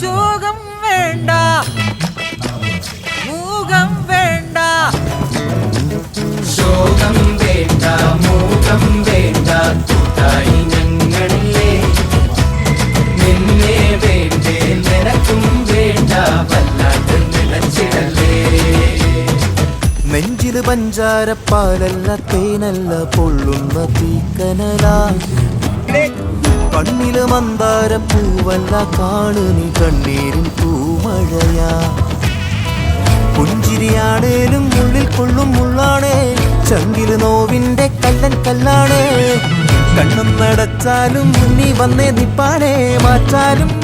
ശോകം വേണ്ട. മൂകം വേണ്ട. ശോകം വേണ്ട മൂകം വേണ്ട. കൂട്ടായി ഞങ്ങളില്ലേ. നിന്നെ വേണ്ടേ നിനക്കും വേണ്ട. വല്ലാണ്ട് നിലച്ചിടല്ലേ. നെഞ്ചിൽ പഞ്ചാരപ്പാലല്ല തേനല്ല പൊള്ളുന്ന തീക്കനല കണ്ണിൽ മന്ദാര പൂവല്ല കാണു നീ കണ്ണീരിൻ പൂമഴയാ. പുഞ്ചിരിയാണേലും ഉള്ളിൽ കൊള്ളും മുള്ളാണേ. ചങ്കിൽ നോവിന്റെ കല്ലൻ കല്ലാണേ. കണ്ണും നടച്ചാലും മുന്നി വന്നേ നിപ്പാനേ മാറ്റാലും